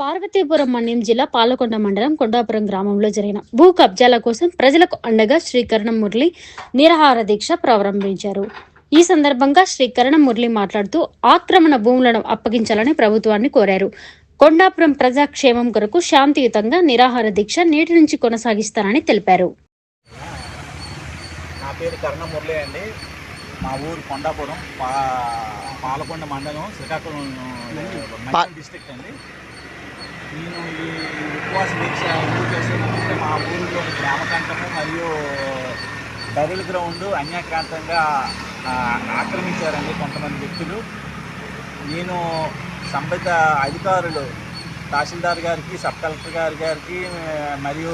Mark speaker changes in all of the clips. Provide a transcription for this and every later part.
Speaker 1: పార్వతీపురం మన్యం జిల్లా పాలకొండ మండలం కొండాపురం గ్రామంలో జరిగిన భూ కబ్జాల కోసం ప్రజలకు అండగా శ్రీకరణం మురళి నిరాహార దీక్ష ప్రారంభించారు. ఈ సందర్భంగా శ్రీకరణం మురళి మాట్లాడుతూ ఆక్రమణ భూములను అప్పగించాలని ప్రభుత్వాన్ని కోరారు. కొండాపురం ప్రజాక్షేమం కొరకు శాంతియుతంగా నిరాహార దీక్ష నేటి నుంచి కొనసాగిస్తారని తెలిపారు.
Speaker 2: నా పేరు కర్ణ మురళి అండి. మా ఊరు కొండాపురం పా పాలకొండ మండలం శ్రీకాకుళం డిస్ట్రిక్ట్ అండి. నేను ఈ ఉపవాస దీక్ష ఎందుకు చేస్తున్నానంటే మా ఊరిలో గ్రామకంఠనం మరియు బరిల్ గ్రౌండ్ అన్యాక్రాంతంగా ఆక్రమించారండి కొంతమంది వ్యక్తులు. నేను సంబంధిత అధికారులు తహసీల్దార్ గారికి సబ్ కలెక్టర్ గారి గారికి మరియు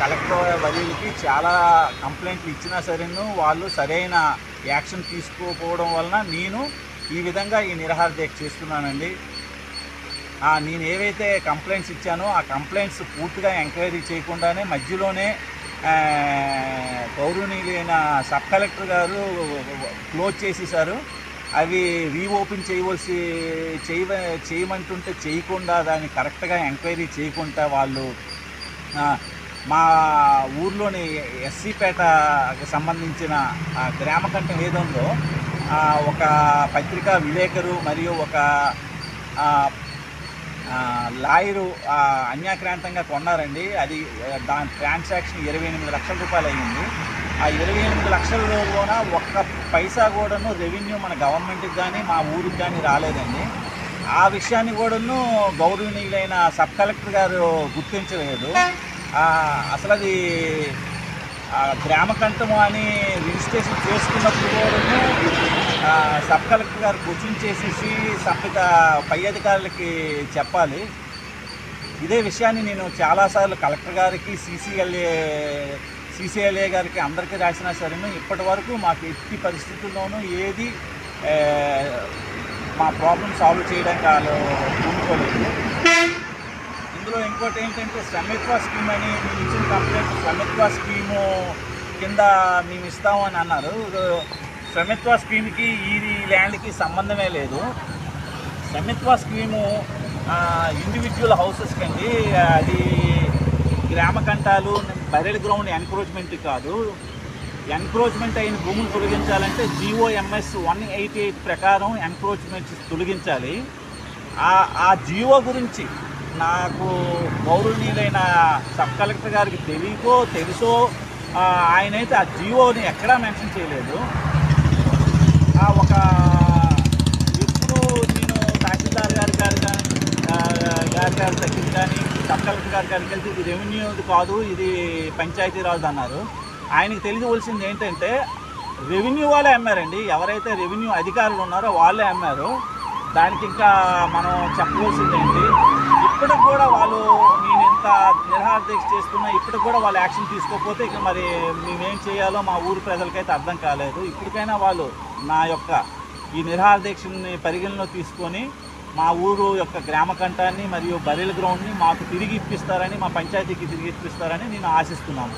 Speaker 2: కలెక్టర్ వర్యులకి చాలా కంప్లైంట్లు ఇచ్చినా సరేను వాళ్ళు సరైన యాక్షన్ తీసుకోకపోవడం వలన నేను ఈ విధంగా ఈ నిరాహార దీక్ష చేస్తున్నానండి. నేను ఏవైతే కంప్లైంట్స్ ఇచ్చానో ఆ కంప్లైంట్స్ పూర్తిగా ఎంక్వైరీ చేయకుండానే మధ్యలోనే ఆ, గౌరవనీయులైన సబ్ కలెక్టర్ గారు క్లోజ్ చేసేసారు అవి రీఓపెన్ చేయవలసి చేయ చేయమంటుంటే చేయకుండా దాన్ని కరెక్ట్గా ఎంక్వైరీ చేయకుండా వాళ్ళు మా ఊర్లోని ఎస్సీపేటకి సంబంధించిన గ్రామ కంఠం ఏదో ఒక పత్రికా విలేకరు మరియు ఒక లాయరు అన్యాక్రాంతంగా కొన్నారండి. అది దాని ట్రాన్సాక్షన్ ఇరవై ఎనిమిది లక్షల రూపాయలు అయ్యింది. ఆ ఇరవై ఎనిమిది లక్షలలోన ఒక్క పైసా కూడాను రెవెన్యూ మన గవర్నమెంట్కి కానీ మా ఊరికి కానీ రాలేదండి. ఆ విషయాన్ని కూడాను గౌరవనీయులైన సబ్ కలెక్టర్ గారు గుర్తించలేదు. అసలు అది గ్రామ కంఠము అని రిజిస్ట్రేషన్ చేసుకున్నప్పుడు కూడాను సబ్ కలెక్టర్ గారు క్వశ్చన్ చేసేసి సంబంధిత పై అధికారులకి చెప్పాలి. ఇదే విషయాన్ని నేను చాలాసార్లు కలెక్టర్ గారికి సీసీఎల్ఏ సీసీఎల్ఏ గారికి అందరికీ రాసినా సరే ఇప్పటి వరకు మాకు ఎట్టి పరిస్థితుల్లోనూ ఏది మా ప్రాబ్లం సాల్వ్ చేయడానికి వాళ్ళు పూనుకోలేదు ఇందులో ఇంకోటి ఏంటంటే శ్రమిత్వ స్కీమ్ అని మేము ఇచ్చిన కంప్లైంట్ శ్రమిత్వ స్కీము కింద మేము ఇస్తామని అన్నారు. సమిత్వ స్కీమ్కి ఈ ల్యాండ్కి సంబంధమే లేదు. సమిత్వ స్కీము ఇండివిజువల్ హౌసెస్కి అండి అది గ్రామ కంటాలు బరెల్ గ్రౌండ్ ఎన్క్రోచ్మెంట్ కాదు. ఎన్క్రోచ్మెంట్ అయిన భూములు తొలగించాలంటే జిఓఎంఎస్ వన్ ఎయిటీ ఎయిట్ ప్రకారం ఎన్క్రోచ్మెంట్ తొలగించాలి. ఆ ఆ జియో గురించి నాకు గౌరవనీయులైన సబ్ కలెక్టర్ గారికి తెలియకో తెలుసో ఆయనైతే ఆ జియోని ఎక్కడా మెన్షన్ చేయలేదు ఆ ఒక ఎప్పుడు నేను తహసీల్దార్ గారి గారి కానీ ఆ, గారి దగ్గర కానీ సబ్ కలెక్టర్ గారి గారికి వెళ్తే ఇది రెవెన్యూ కాదు ఇది పంచాయతీరాజ్ అన్నారు. ఆయనకి తెలియవలసింది ఏంటంటే రెవెన్యూ వాళ్ళే అమ్మారండి. ఎవరైతే రెవెన్యూ అధికారులు ఉన్నారో వాళ్ళే అమ్మారు. దానికి ఇంకా మనం చెప్పవలసింది ఏంటి ఇప్పటికి కూడా వాళ్ళు నేను ఇంత నిరహార దీక్ష చేస్తున్నా ఇప్పటికి కూడా వాళ్ళు యాక్షన్ తీసుకోకపోతే ఇక మరి మేమేం చేయాలో మా ఊరు ప్రజలకైతే అర్థం కాలేదు. ఇప్పటికైనా వాళ్ళు నా యొక్క ఈ నిరహార దీక్షని పరిగణలో తీసుకొని మా ఊరు యొక్క గ్రామ కంఠాన్ని మరియు బరిల్ గ్రౌండ్ని మాకు తిరిగి ఇప్పిస్తారని మా పంచాయతీకి తిరిగి ఇప్పిస్తారని నేను ఆశిస్తున్నాను.